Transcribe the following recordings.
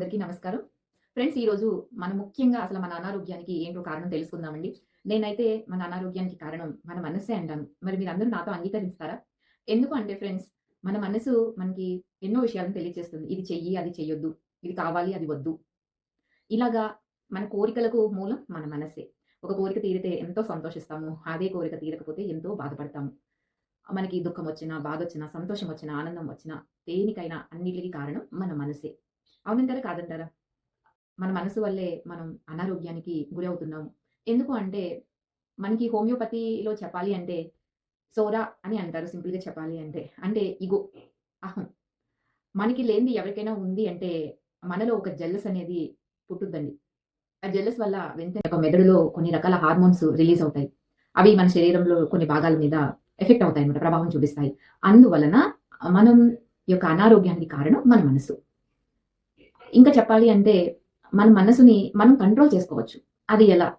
అందరికీ నమస్కారం. ఫ్రెండ్స్ ఈరోజు మనం ముఖ్యంగా అసలు మన అనారోగ్యానికి ఏంటో కారణం తెలుసుకుందామండి. నేనైతే మన అనారోగ్యానికి కారణం మన మనస్సే అంటాను. మరి మీరందరూ నాతో అంగీకరిస్తారా? ఎందుకు అంటే ఫ్రెండ్స్ మన మనసు మనకి ఎన్నో విషయాలను తెలియజేస్తుంది. ఇది చెయ్యి అది చెయ్యొద్దు. ఇది కావాలి అది వద్దు. ఇలాగా మన కోరికలకు మూలం మన మనస్సే ఒక కోరిక తీరితే ఎంతో సంతోషిస్తాము. అదే కోరిక తీరకపోతే ఎంతో బాధపడతాము. మనకి దుఃఖం వచ్చినా బాధ వచ్చినా సంతోషం వచ్చినా ఆనందం వచ్చినా దేనికైనా అన్నిటికీ కారణం మన మనసే. అవునంటారా? కాదంటారా? మన మనసు వల్లే మనం అనారోగ్యానికి గురి అవుతున్నాము. ఎందుకు అంటే మనకి హోమియోపతిలో చెప్పాలి అంటే సోరా అని అంటారు సింపుల్గా చెప్పాలి అంటే. అంటే ఇగో అహం. మనకి లేనిది ఎవరికైనా ఉంది అంటే మనలో ఒక జెల్లస్ అనేది పుట్టుద్దండి. ఆ జెల్లస్ వల్ల వెంటనే మెదడులో కొన్ని రకాల హార్మోన్స్ రిలీజ్ అవుతాయి. అవి మన శరీరంలో కొన్ని భాగాల మీద ఎఫెక్ట్ అవుతాయి అన్నమాట ప్రభావం చూపిస్తాయి. అందువలన మనం యొక్క అనారోగ్యానికి కారణం మన మనసు. ఇంకా చెప్పాలి అంటే మన మనసుని మనం కంట్రోల్ చేసుకోవచ్చు. అది ఎలా?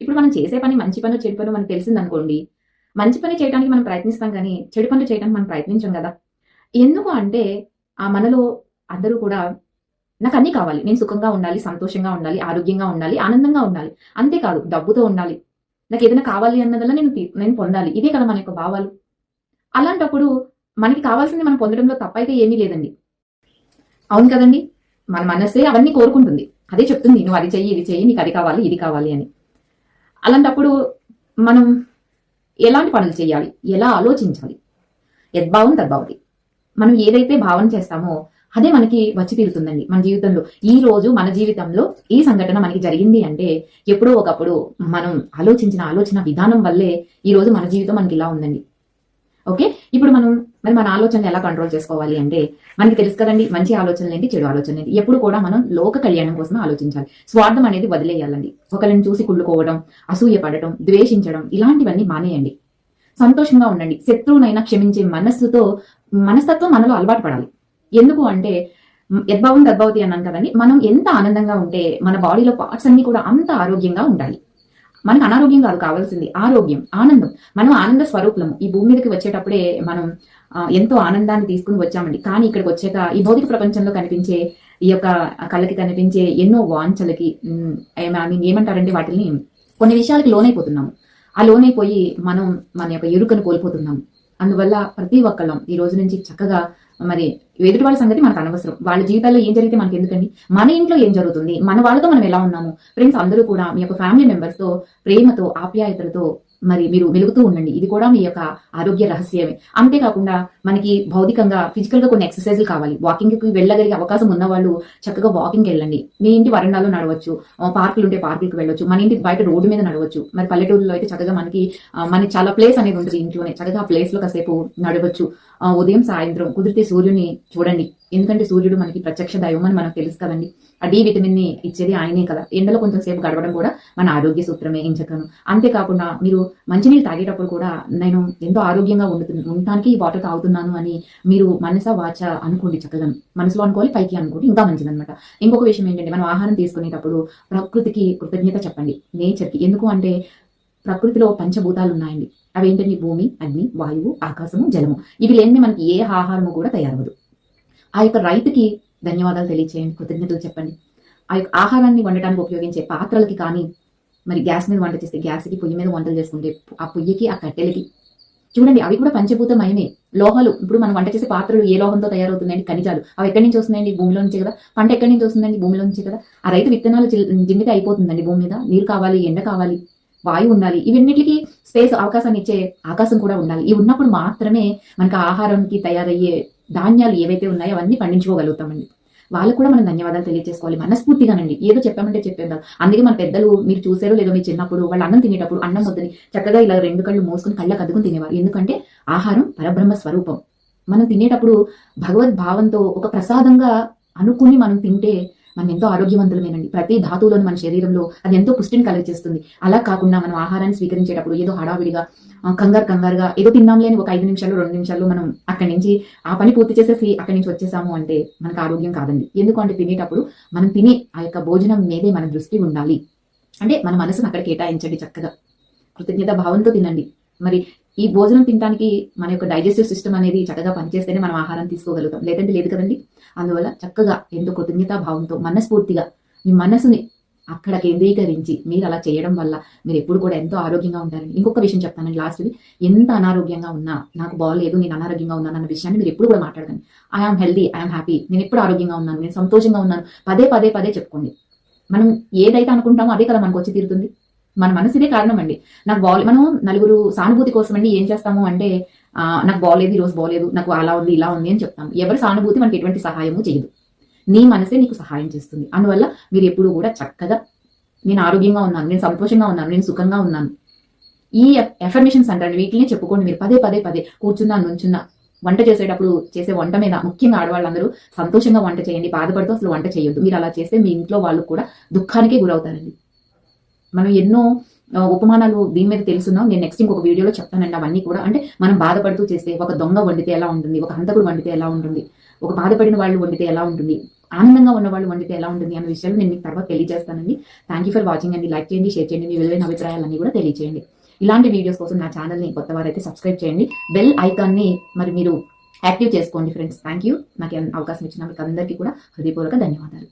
ఇప్పుడు మనం చేసే పని మంచి పని చెడు పని మనకు తెలిసింది అనుకోండి. మంచి పని చేయడానికి మనం ప్రయత్నిస్తాం కానీ చెడు పనులు చేయడానికి మనం ప్రయత్నించాం కదా. ఎందుకు అంటే ఆ మనలో అందరూ కూడా నాకు అన్నీ కావాలి. నేను సుఖంగా ఉండాలి సంతోషంగా ఉండాలి ఆరోగ్యంగా ఉండాలి ఆనందంగా ఉండాలి. అంతేకాదు డబ్బుతో ఉండాలి. నాకు ఏదైనా కావాలి అన్నదల్లా నేను నేను పొందాలి. ఇదే కదా మన యొక్క భావాలు. అలాంటప్పుడు మనకి కావాల్సింది మనం పొందడంలో తప్పైతే ఏమీ లేదండి. అవును కదండి? మన మనసే అవన్నీ కోరుకుంటుంది. అదే చెప్తుంది నువ్వు అది చెయ్యి ఇది చెయ్యి నీకు అది కావాలి ఇది కావాలి అని. అలాంటప్పుడు మనం ఎలాంటి పనులు చేయాలి? ఎలా ఆలోచించాలి? యద్భావం తద్భావతి. మనం ఏదైతే భావన చేస్తామో అదే మనకి వచ్చి తీరుతుందండి మన జీవితంలో. ఈ రోజు మన జీవితంలో ఈ సంఘటన మనకి జరిగింది అంటే ఎప్పుడో ఒకప్పుడు మనం ఆలోచించిన ఆలోచన విధానం వల్లే ఈ రోజు మన జీవితం మనకి ఇలా ఉందండి. ఓకే? ఇప్పుడు మనం మరి మన ఆలోచనలు ఎలా కంట్రోల్ చేసుకోవాలి అంటే మనకి తెలుసు కదండి మంచి ఆలోచనలు ఏంటి చెడు ఆలోచనలు ఏంటి? ఎప్పుడు కూడా మనం లోక కళ్యాణం కోసం ఆలోచించాలి. స్వార్థం అనేది వదిలేయాలండి. ఒకరిని చూసి కుళ్ళుకోవడం అసూయ పడటం ద్వేషించడం ఇలాంటివన్నీ మానేయండి. సంతోషంగా ఉండండి. శత్రువునైనా క్షమించే మనస్సుతో మనస్తత్వం మనలో అలవాటు పడాలి. ఎందుకు అంటే యద్భావం తద్భవతి అన్నాను కదండి మనం ఎంత ఆనందంగా ఉంటే మన బాడీలో పార్ట్స్ అన్ని కూడా అంత ఆరోగ్యంగా ఉండాలి. మనకు అనారోగ్యం కాదు కావాల్సింది ఆరోగ్యం ఆనందం. మనం ఆనంద స్వరూపులము. ఈ భూమి మీదకి వచ్చేటప్పుడే మనం ఎంతో ఆనందాన్ని తీసుకుని వచ్చామండి. కానీ ఇక్కడికి వచ్చాక ఈ భౌతిక ప్రపంచంలో కనిపించే ఈ యొక్క కళ్ళకి కనిపించే ఎన్నో వాంఛలకి ఐ మీన్ ఏమంటారంటే వాటిని కొన్ని విషయాలకి లోనైపోతున్నాము. ఆ లోనైపోయి మనం మన యొక్క ఎరుకను కోల్పోతున్నాము. అందువల్ల ప్రతి ఒక్కళ్ళం ఈ రోజు నుంచి చక్కగా మరి ఎదుటి వాళ్ళ సంగతి మనకు అనవసరం. వాళ్ళ జీవితాల్లో ఏం జరిగితే మనకి ఎందుకండి? మన ఇంట్లో ఏం జరుగుతుంది? మన వాళ్ళతో మనం ఎలా ఉన్నాము? ఫ్రెండ్స్ అందరూ కూడా మీ యొక్క ఫ్యామిలీ మెంబర్స్తో ప్రేమతో ఆప్యాయతలతో మరి మీరు వెలుగుతూ ఉండండి. ఇది కూడా మీ యొక్క ఆరోగ్య రహస్యమే. అంతేకాకుండా మనకి భౌతికంగా ఫిజికల్గా కొన్ని ఎక్సర్సైజులు కావాలి. వాకింగ్కి వెళ్ళగలిగే అవకాశం ఉన్న వాళ్ళు చక్కగా వాకింగ్ వెళ్ళండి. మీ ఇంటి వరండాలో నడవచ్చు. పార్కులు ఉంటే పార్కులకు వెళ్ళొచ్చు. మన ఇంటి బయట రోడ్డు మీద నడవచ్చు. మరి పల్లెటూరులో అయితే చక్కగా మనకి మనకి చాలా ప్లేస్ అనేది ఉంటుంది ఇంట్లోనే. చక్కగా ఆ ప్లేస్లో కాసేపు నడవచ్చు. ఉదయం సాయంత్రం కుదిరితే సూర్యుని చూడండి. ఎందుకంటే సూర్యుడు మనకి ప్రత్యక్ష దైవం అని మనకు తెలుసు కదండి. ఆ డి విటమిన్ని ఇచ్చేది ఆయనే కదా. ఎండలో కొంచెం సేపు గడపడం కూడా మన ఆరోగ్య సూత్రమే ఇంచకను అంతేకాకుండా మీరు మంచినీళ్ళు తాగేటప్పుడు కూడా నేను ఎంతో ఆరోగ్యంగా ఉండుతుంది ఉండటానికి ఈ వాటర్ తాగుతున్నాను అని మీరు మనస వాచ అనుకోండి చక్కగా. మనసులో అనుకోవాలి పైకి అనుకోండి. ఇంకా మంచిదనమాట ఇంకొక విషయం ఏంటంటే మనం ఆహారం తీసుకునేటప్పుడు ప్రకృతికి కృతజ్ఞత చెప్పండి. నేచర్కి. ఎందుకు అంటే ప్రకృతిలో పంచభూతాలు ఉన్నాయండి. అవేంటండి? భూమి అగ్ని వాయువు ఆకాశము జలము. ఇవి లేని మనకి ఏ ఆహారము కూడా తయారవదు ఆ యొక్క రైతుకి ధన్యవాదాలు తెలియచేయండి. కృతజ్ఞతలు చెప్పండి. ఆ యొక్క ఆహారాన్ని వండటానికి ఉపయోగించే పాత్రలకి కానీ మరి గ్యాస్ మీద వంట చేస్తే గ్యాస్కి పొయ్యి మీద వంటలు చేసుకుంటే ఆ పొయ్యికి ఆ కట్టెలకి. చూడండి అవి కూడా పంచభూతమయమే. లోహాలు ఇప్పుడు మనం వంట చేసే పాత్రలు ఏ లోహంతో తయారవుతుందండి ఖనిజాలు. అవి ఎక్కడి నుంచి వస్తున్నాయండి? భూమిలో నుంచి కదా. పంట ఎక్కడి నుంచి వస్తుందండి? భూమిలో నుంచి కదా. ఆ రైతు విత్తనాలు జిల్- అయిపోతుందండి భూమి మీద. నీరు కావాలి ఎండ కావాలి వాయు ఉండాలి. ఇవన్నిటికీ స్పేస్ అవకాశాన్ని ఇచ్చే ఆకాశం కూడా ఉండాలి. ఇవి ఉన్నప్పుడు మాత్రమే మనకు ఆహారానికి తయారయ్యే ధాన్యాలు ఏవైతే ఉన్నాయో అవన్నీ పండించుకోగలుగుతామండి. వాళ్ళు కూడా మనం ధన్యవాదాలు తెలియజేసుకోవాలి. మనస్ఫూర్తిగానండి. ఏదో చెప్పామంటే చెప్పేద్దాం. అందుకే మన పెద్దలు మీరు చూసారో లేదో మీ చిన్నప్పుడు వాళ్ళు అన్నం తినేటప్పుడు అన్నం వద్దని చక్కగా ఇలా రెండు కళ్ళు మోసుకుని కళ్ళ కదుకుని తినేవారు. ఎందుకంటే ఆహారం పరబ్రహ్మ స్వరూపం. మనం తినేటప్పుడు భగవద్ భావంతో ఒక ప్రసాదంగా అనుకుని మనం తింటే మనం ఎంతో ఆరోగ్యవంతులమేనండి. ప్రతి ధాతువులోని మన శరీరంలో అది ఎంతో పుష్టిని కలిగిస్తుంది అలా కాకుండా మనం ఆహారాన్ని స్వీకరించేటప్పుడు ఏదో హడావిడిగా కంగారు కంగారుగా ఏదో తిన్నాంలే ఒక ఐదు నిమిషాలు రెండు నిమిషాలు మనం అక్కడి నుంచి ఆ పని పూర్తి చేసేసి అక్కడి నుంచి వచ్చేసాము అంటే మనకు ఆరోగ్యం కాదండి. ఎందుకు అంటే తినేటప్పుడు మనం తినే ఆ యొక్క భోజనం మీదే మన దృష్టి ఉండాలి. అంటే మన మనసును అక్కడ కేటాయించండి చక్కగా. కృతజ్ఞత భావంతో తినండి. మరి ఈ భోజనం తినడానికి మన యొక్క డైజెస్టివ్ సిస్టమ్ అనేది చక్కగా పనిచేస్తేనే మనం ఆహారం తీసుకోగలుగుతాం. లేదంటే లేదు కదండి? అందువల్ల చక్కగా ఎంతో కృతజ్ఞతా భావంతో మనస్ఫూర్తిగా మీ మనసుని అక్కడ కేంద్రీకరించి మీరు అలా చేయడం వల్ల మీరు ఎప్పుడు కూడా ఎంతో ఆరోగ్యంగా ఉంటారండి ఇంకొక విషయం చెప్తానండి లాస్ట్ది ఎంత అనారోగ్యంగా ఉన్నా నాకు బాగలేదు నేను అనారోగ్యంగా ఉన్నాను అన్న విషయాన్ని మీరు ఎప్పుడు కూడా మాట్లాడకండి. ఐఆమ్ హెల్దీ ఐఆమ్ హ్యాపీ నేను ఎప్పుడు ఆరోగ్యంగా ఉన్నాను నేను సంతోషంగా ఉన్నాను. పదే పదే పదే చెప్పుకోండి. మనం ఏదైతే అనుకుంటామో అదే కదా మనకు వచ్చి తీరుతుంది. మన మనసుదే కారణం అండి. నాకు బాగా మనం నలుగురు సానుభూతి కోసం అండి ఏం చేస్తాము అంటే ఆ, నాకు బాగోలేదు ఈ రోజు బాగలేదు నాకు అలా ఉంది ఇలా ఉంది అని చెప్తాము. ఎవరి సానుభూతి మనకి ఎటువంటి సహాయము చేయదు. నీ మనసే నీకు సహాయం చేస్తుంది. అందువల్ల మీరు ఎప్పుడు కూడా చక్కగా నేను ఆరోగ్యంగా ఉన్నాను నేను సంతోషంగా ఉన్నాను నేను సుఖంగా ఉన్నాను. ఈ ఎఫర్మేషన్స్ అంటారు వీటిని చెప్పుకోండి మీరు. పదే పదే పదే. కూర్చున్నా నుంచున్నా. వంట చేసేటప్పుడు చేసే వంట మీద ముఖ్యంగా ఆడవాళ్ళందరూ సంతోషంగా వంట చేయండి. బాధపడుతూ అసలు వంట చేయొద్దు. మీరు అలా చేస్తే మీ ఇంట్లో వాళ్ళు కూడా దుఃఖానికి గురవుతారండి. మనం ఎన్నో ఉపమానాలు దీని మీద తెలుసున్నాం. నేను నెక్స్ట్ ఇంకొక వీడియోలో చెప్తానండి అవన్నీ కూడా. అంటే మనం బాధపడుతూ చేస్తే ఒక దొంగ వండితే ఎలా ఉంటుంది? ఒక హంతకుడు వండితే ఎలా ఉంటుంది? ఒక బాధపడిన వాళ్ళు వండితే ఎలా ఉంటుంది? ఆనందంగా ఉన్న వాళ్ళు వండితే ఎలా ఉంటుంది అనే విషయాలు నేను మీకు తర్వాత తెలియజేస్తానండి. థ్యాంక్ యూ ఫర్ వాచింగ్ అండి. లైక్ చేయండి షేర్ చేయండి. మీ విలువైన అభిప్రాయాలన్నీ కూడా తెలియజేయండి ఇలాంటి వీడియోస్ కోసం నా ఛానల్ని కొత్త వారైతే సబ్స్క్రైబ్ చేయండి. బెల్ ఐకాన్ని మరి మీరు యాక్టివ్ చేసుకోండి ఫ్రెండ్స్ థ్యాంక్ యూ నాకు అవకాశం ఇచ్చిన మీకు అందరికీ కూడా హృదయపూర్వక ధన్యవాదాలు.